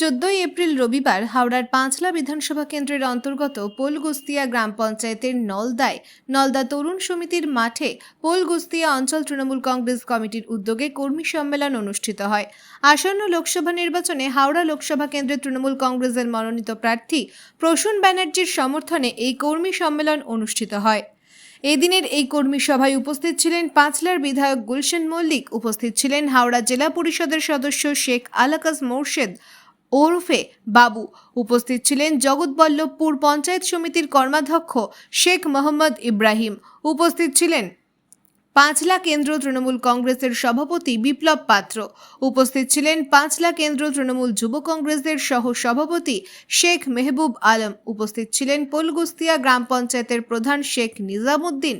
চোদ্দই এপ্রিল রবিবার হাওড়ার পাঁচলা বিধানসভা কেন্দ্রের অন্তর্গত পোলগুস্তিয়া গ্রাম পঞ্চায়েতের নলদায় নলদা তরুণ সমিতির মাঠে পোলগুস্তিয়া অঞ্চল তৃণমূল কংগ্রেস কমিটির উদ্যোগে কর্মী সম্মেলন অনুষ্ঠিত হয়। আসন্ন লোকসভা নির্বাচনে হাওড়া লোকসভা কেন্দ্রের তৃণমূল কংগ্রেসের মনোনীত প্রার্থী প্রসূন ব্যানার্জির সমর্থনে এই কর্মী সম্মেলন অনুষ্ঠিত হয়। এদিনের এই কর্মী সভায় উপস্থিত ছিলেন পাঁচলার বিধায়ক গুলশন মল্লিক, উপস্থিত ছিলেন হাওড়া জেলা পরিষদের সদস্য শেখ আলাকাজ মোর্শেদ ওরফে বাবু। উপস্থিত ছিলেন জগৎবল্লভপুর পঞ্চায়েত সমিতির কর্মাধ্যক্ষ শেখ মোহাম্মদ ইব্রাহিম। উপস্থিত ছিলেন পাঁচলা কেন্দ্র তৃণমূল কংগ্রেসের সভাপতি বিপ্লব পাত্র। উপস্থিত ছিলেন পাঁচলা কেন্দ্র তৃণমূল যুব কংগ্রেসের সহ সভাপতি শেখ মেহবুব আলম। উপস্থিত ছিলেন পোলগুস্তিয়া গ্রাম পঞ্চায়েতের প্রধান শেখ নিজামুদ্দিন।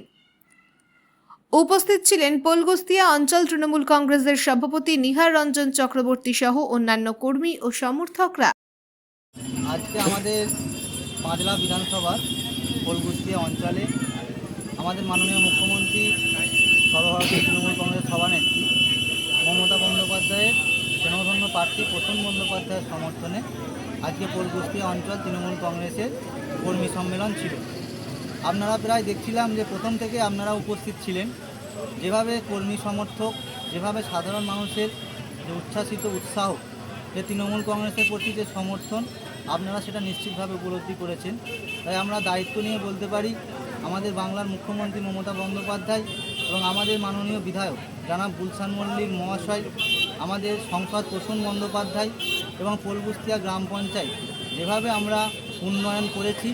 উপস্থিত ছিলেন পোলগুস্তিয়া অঞ্চল তৃণমূল কংগ্রেসের সভাপতি নিহার রঞ্জন চক্রবর্তী সহ অন্যান্য কর্মী ও সমর্থকরা। আজকে আমাদের পাঁচলা বিধানসভার কোলগুস্তিয়া অঞ্চলে আমাদের মাননীয় মুখ্যমন্ত্রী, সর্বভারতীয় তৃণমূল কংগ্রেস সভানেত্রী মমতা বন্দ্যোপাধ্যায়ের জনধন্য প্রার্থী প্রসূন বন্দ্যোপাধ্যায়ের সমর্থনে আজকে কোলগুস্তিয়া অঞ্চল তৃণমূল কংগ্রেসের কর্মী সম্মেলন ছিল। আপনারা প্রায় দেখছিলাম যে প্রথম থেকে আপনারা উপস্থিত ছিলেন। যেভাবে কর্মী সমর্থক, যেভাবে সাধারণ মানুষের যে উচ্ছ্বাসিত উৎসাহ, যে তৃণমূল কংগ্রেসের প্রতি যে সমর্থন, আপনারা সেটা নিশ্চিতভাবে উপলব্ধি করেছেন। তাই আমরা দায়িত্ব নিয়ে বলতে পারি, আমাদের বাংলার মুখ্যমন্ত্রী মমতা বন্দ্যোপাধ্যায় এবং আমাদের মাননীয় বিধায়ক জনাব গুলশান মল্লিক মহাশয়, আমাদের সংসদ প্রসূন বন্দ্যোপাধ্যায় এবং পোলবুস্তিয়া গ্রাম পঞ্চায়েত। যেভাবে আমরা উন্নয়ন করেছি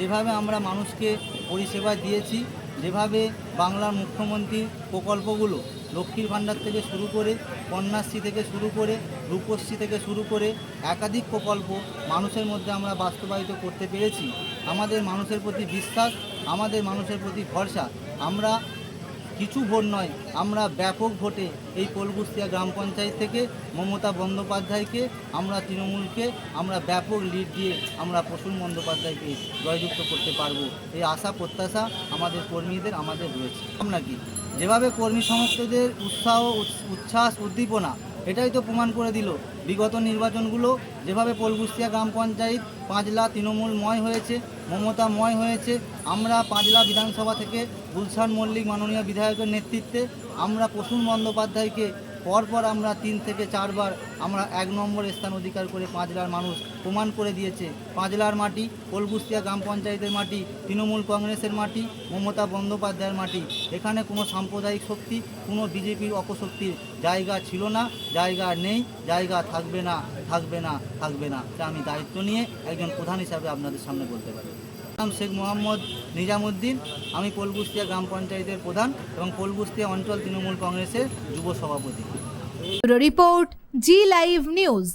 যেভাবে আমরা মানুষকে পরিষেবা দিয়েছি, যেভাবে বাংলার মুখ্যমন্ত্রীর প্রকল্পগুলো লক্ষ্মীর ভাণ্ডার থেকে শুরু করে, কন্যাশ্রী থেকে শুরু করে, রূপশ্রী থেকে শুরু করে একাধিক প্রকল্প মানুষের মধ্যে আমরা বাস্তবায়িত করতে পেরেছি। আমাদের মানুষের প্রতি বিশ্বাস, আমাদের মানুষের প্রতি ভরসা, আমরা কিছু ভোট নয়, আমরা ব্যাপক ভোটে এই কোলগুস্তিয়া গ্রাম পঞ্চায়েত থেকে মমতা বন্দ্যোপাধ্যায়কে, আমরা তৃণমূলকে, আমরা ব্যাপক লিড দিয়ে আমরা প্রসূন বন্দ্যোপাধ্যায়কে জয়যুক্ত করতে পারব। এই আশা, প্রত্যাশা আমাদের কর্মীদের, আমাদের রয়েছে। আমরা কি? যেভাবে কর্মী সমর্থকদের উৎসাহ, উচ্ছ্বাস, উদ্দীপনা এটাই তো প্রমাণ করে দিল। বিগত নির্বাচনগুলো যেভাবে পোলগুস্তিয়া গ্রাম পঞ্চায়েত পাঁচলা তৃণমূলময় হয়েছে, মমতা ময় হয়েছে, আমরা পাঁচলা বিধানসভা থেকে গুলশান মল্লিক মাননীয় বিধায়কের নেতৃত্বে আমরা প্রসূন বন্দ্যোপাধ্যায়কে পরপর আমরা তিন থেকে চারবার আমরা এক নম্বর স্থান অধিকার করে পাঁচলার মানুষ প্রমাণ করে দিয়েছে। পাঁচলার মাটি কোলগুস্তিয়া গ্রাম পঞ্চায়েতের মাটি, তৃণমূল কংগ্রেসের মাটি, মমতা বন্দ্যোপাধ্যায়ের মাটি। এখানে কোনো সাম্প্রদায়িক শক্তি, কোনো বিজেপির অপশক্তির জায়গা ছিল না, জায়গা নেই, জায়গা থাকবে না থাকবে না থাকবে না। তা আমি দায়িত্ব নিয়ে একজন প্রধান হিসাবে আপনাদের সামনে বলতে পারি। শেখ মোহাম্মদ নিজামুদ্দিন, আমি পোলগুস্তিয়া গ্রাম পঞ্চায়েতের প্রধান এবং পোলগুস্তিয়া অঞ্চল তৃণমূল কংগ্রেসের যুব সভাপতি। Report, Zee live news.